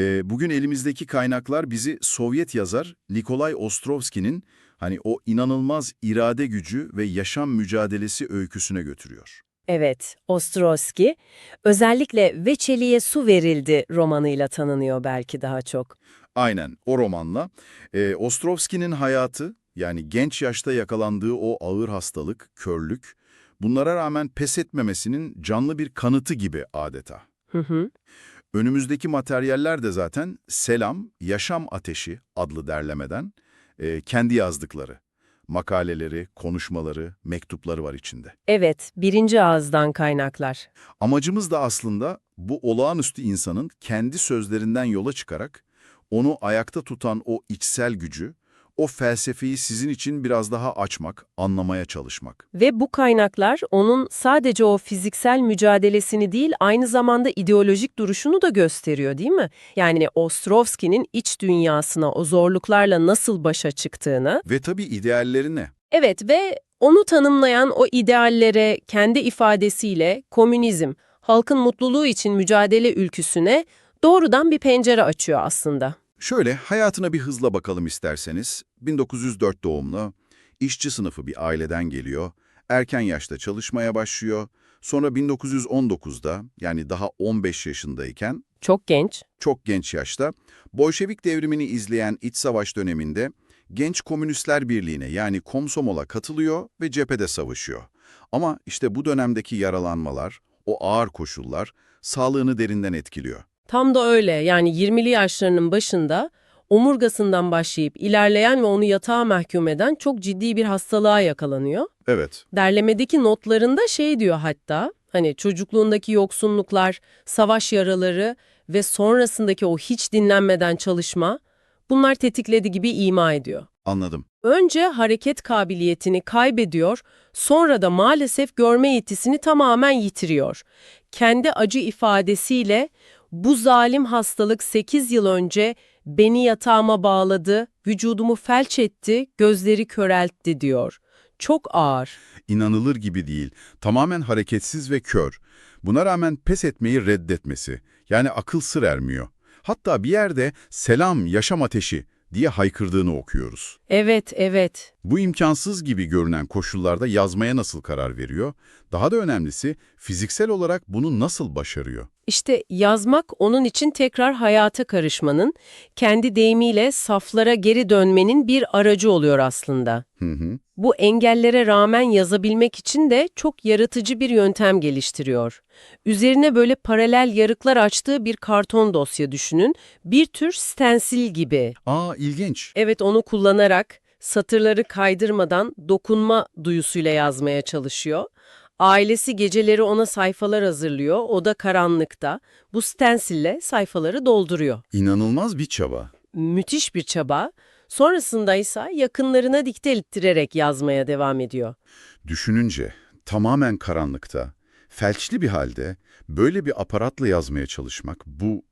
Ee, bugün elimizdeki kaynaklar bizi Sovyet yazar Nikolay Ostrovski'nin hani o inanılmaz irade gücü ve yaşam mücadelesi öyküsüne götürüyor. Evet, Ostrowski, özellikle Ve Çeliğe Su Verildi romanıyla tanınıyor belki daha çok. Aynen o romanla e, Ostrovski'nin hayatı yani genç yaşta yakalandığı o ağır hastalık, körlük bunlara rağmen pes etmemesinin canlı bir kanıtı gibi adeta. Hı hı. Önümüzdeki materyaller de zaten Selam, Yaşam Ateşi adlı derlemeden e, kendi yazdıkları. Makaleleri, konuşmaları, mektupları var içinde. Evet, birinci ağızdan kaynaklar. Amacımız da aslında bu olağanüstü insanın kendi sözlerinden yola çıkarak onu ayakta tutan o içsel gücü, o felsefeyi sizin için biraz daha açmak, anlamaya çalışmak. Ve bu kaynaklar onun sadece o fiziksel mücadelesini değil, aynı zamanda ideolojik duruşunu da gösteriyor değil mi? Yani Ostrovski'nin iç dünyasına o zorluklarla nasıl başa çıktığını, Ve tabii ideallerine. Evet ve onu tanımlayan o ideallere kendi ifadesiyle komünizm, halkın mutluluğu için mücadele ülküsüne doğrudan bir pencere açıyor aslında. Şöyle hayatına bir hızla bakalım isterseniz. 1904 doğumlu, işçi sınıfı bir aileden geliyor, erken yaşta çalışmaya başlıyor. Sonra 1919'da yani daha 15 yaşındayken Çok genç. çok genç yaşta Bolşevik devrimini izleyen iç savaş döneminde Genç Komünistler Birliği'ne yani Komsomol'a katılıyor ve cephede savaşıyor. Ama işte bu dönemdeki yaralanmalar, o ağır koşullar sağlığını derinden etkiliyor. Tam da öyle yani 20'li yaşlarının başında omurgasından başlayıp ilerleyen ve onu yatağa mahkum eden çok ciddi bir hastalığa yakalanıyor. Evet, Derlemedeki notlarında şey diyor hatta, hani çocukluğundaki yoksunluklar, savaş yaraları ve sonrasındaki o hiç dinlenmeden çalışma, bunlar tetikledi gibi ima ediyor. anladım. Önce hareket kabiliyetini kaybediyor, sonra da maalesef görme yetisini tamamen yitiriyor. Kendi acı ifadesiyle bu zalim hastalık 8 yıl önce beni yatağıma bağladı, vücudumu felç etti, gözleri köreltti diyor. Çok ağır. İnanılır gibi değil, tamamen hareketsiz ve kör. Buna rağmen pes etmeyi reddetmesi, yani akıl sır ermiyor. Hatta bir yerde selam yaşam ateşi diye haykırdığını okuyoruz. Evet, evet. Bu imkansız gibi görünen koşullarda yazmaya nasıl karar veriyor? Daha da önemlisi fiziksel olarak bunu nasıl başarıyor? İşte yazmak onun için tekrar hayata karışmanın, kendi deyimiyle saflara geri dönmenin bir aracı oluyor aslında. Hı hı. Bu engellere rağmen yazabilmek için de çok yaratıcı bir yöntem geliştiriyor. Üzerine böyle paralel yarıklar açtığı bir karton dosya düşünün, bir tür stensil gibi. Aa ilginç. Evet onu kullanarak satırları kaydırmadan dokunma duyusuyla yazmaya çalışıyor. Ailesi geceleri ona sayfalar hazırlıyor, o da karanlıkta. Bu stensille sayfaları dolduruyor. İnanılmaz bir çaba. Müthiş bir çaba. Sonrasında ise yakınlarına dikte ettirerek yazmaya devam ediyor. Düşününce tamamen karanlıkta, felçli bir halde böyle bir aparatla yazmaya çalışmak bu...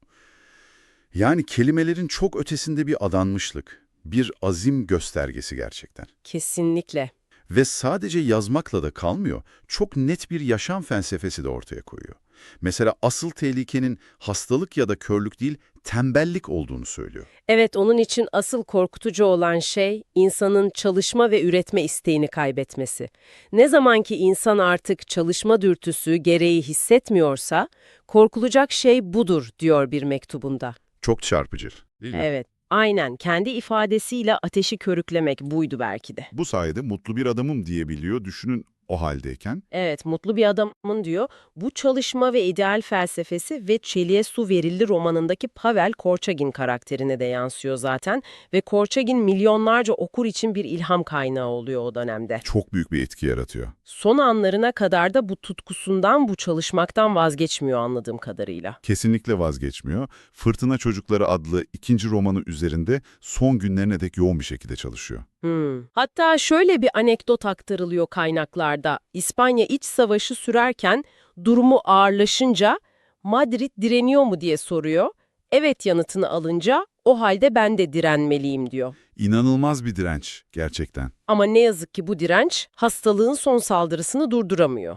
Yani kelimelerin çok ötesinde bir adanmışlık, bir azim göstergesi gerçekten. Kesinlikle. Ve sadece yazmakla da kalmıyor, çok net bir yaşam felsefesi de ortaya koyuyor. Mesela asıl tehlikenin hastalık ya da körlük değil, tembellik olduğunu söylüyor. Evet, onun için asıl korkutucu olan şey insanın çalışma ve üretme isteğini kaybetmesi. Ne zamanki insan artık çalışma dürtüsü gereği hissetmiyorsa, korkulacak şey budur diyor bir mektubunda. Çok çarpıcı, değil mi? Evet, aynen kendi ifadesiyle ateşi körüklemek buydu belki de. Bu sayede mutlu bir adamım diyebiliyor, düşünün o haldeyken. Evet, mutlu bir adamın diyor, bu çalışma ve ideal felsefesi ve Çeliğe Su Verildi romanındaki Pavel Korçagin karakterine de yansıyor zaten ve Korçagin milyonlarca okur için bir ilham kaynağı oluyor o dönemde. Çok büyük bir etki yaratıyor. Son anlarına kadar da bu tutkusundan, bu çalışmaktan vazgeçmiyor anladığım kadarıyla. Kesinlikle vazgeçmiyor. Fırtına Çocukları adlı ikinci romanı üzerinde son günlerine dek yoğun bir şekilde çalışıyor. Hmm. Hatta şöyle bir anekdot aktarılıyor kaynaklarda. İspanya iç savaşı sürerken durumu ağırlaşınca Madrid direniyor mu diye soruyor. Evet yanıtını alınca O halde ben de direnmeliyim diyor. İnanılmaz bir direnç gerçekten. Ama ne yazık ki bu direnç hastalığın son saldırısını durduramıyor.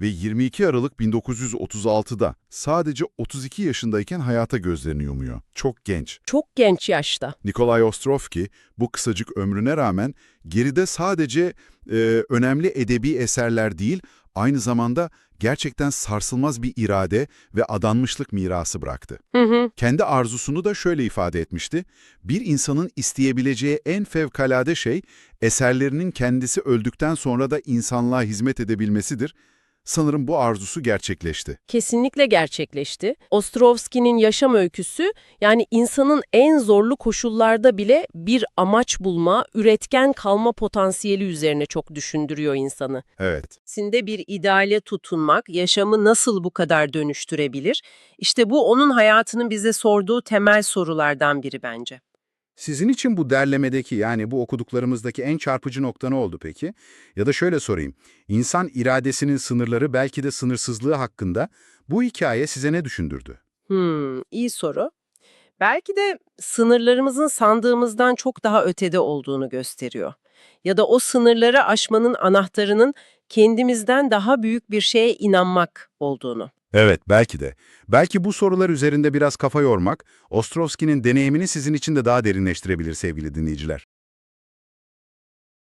Ve 22 Aralık 1936'da sadece 32 yaşındayken hayata gözlerini yumuyor. Çok genç. Çok genç yaşta. Nikolay Ostrovsky bu kısacık ömrüne rağmen geride sadece e, önemli edebi eserler değil, aynı zamanda gerçekten sarsılmaz bir irade ve adanmışlık mirası bıraktı. Hı hı. Kendi arzusunu da şöyle ifade etmişti. Bir insanın isteyebileceği en fevkalade şey eserlerinin kendisi öldükten sonra da insanlığa hizmet edebilmesidir. Sanırım bu arzusu gerçekleşti. Kesinlikle gerçekleşti. Ostrovski'nin yaşam öyküsü yani insanın en zorlu koşullarda bile bir amaç bulma, üretken kalma potansiyeli üzerine çok düşündürüyor insanı. Evet. Sinde bir ideale tutunmak yaşamı nasıl bu kadar dönüştürebilir? İşte bu onun hayatının bize sorduğu temel sorulardan biri bence. Sizin için bu derlemedeki yani bu okuduklarımızdaki en çarpıcı nokta ne oldu peki? Ya da şöyle sorayım. İnsan iradesinin sınırları belki de sınırsızlığı hakkında bu hikaye size ne düşündürdü? Hmm, iyi soru. Belki de sınırlarımızın sandığımızdan çok daha ötede olduğunu gösteriyor. Ya da o sınırları aşmanın anahtarının kendimizden daha büyük bir şeye inanmak olduğunu. Evet, belki de. Belki bu sorular üzerinde biraz kafa yormak, Ostrovski'nin deneyimini sizin için de daha derinleştirebilir sevgili dinleyiciler.